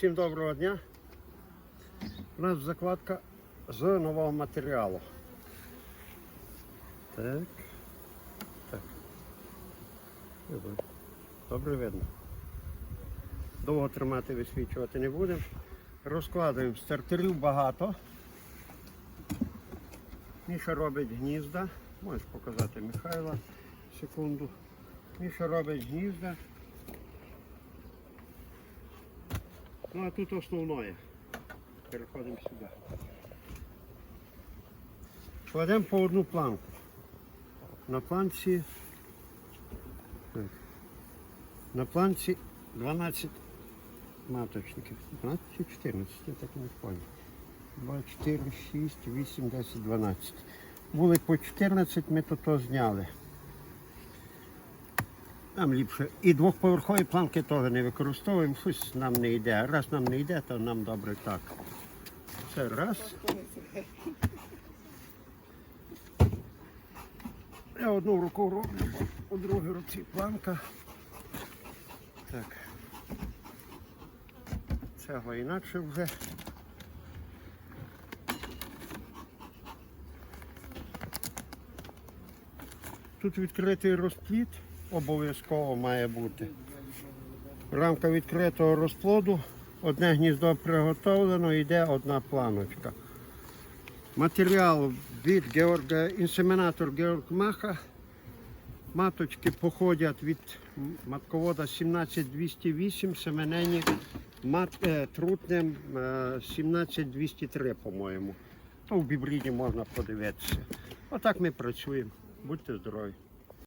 Всім доброго дня. У нас закладка з нового матеріалу. Так. Так. Добре. Видно. Довго тримати висвічувати не будемо. Розкладуємо стартерів багато. Міша робить гнізда. Можеш показати Михайла секунду. Міша робить гнізда. Ну а тут основне. Переходимо сюди. Кладемо по одну планку. На планці. На планці 12 маточників. 12 чи 14, я так не пам'ятаю. 2, 4, 6, 8, 10, 12. Були по 14, ми то зняли. Нам ліпше. І двохповерхові планки теж не використовуємо, щось нам не йде. Раз нам не йде, то нам добре так. Це раз. Я одну руку роблю, у другій руці планка. Так. Цегла інакше вже. Тут відкритий розпліт обов'язково має бути. Рамка відкритого розплоду, одне гніздо приготовлено, йде одна планочка. Матеріал від Георга, інсемінатор Георг Маха. Маточки походять від матковода 17208, семенені мат, е, трутнем е, 17203, по-моєму. То в бібриді можна подивитися. Отак ми працюємо. Будьте здорові.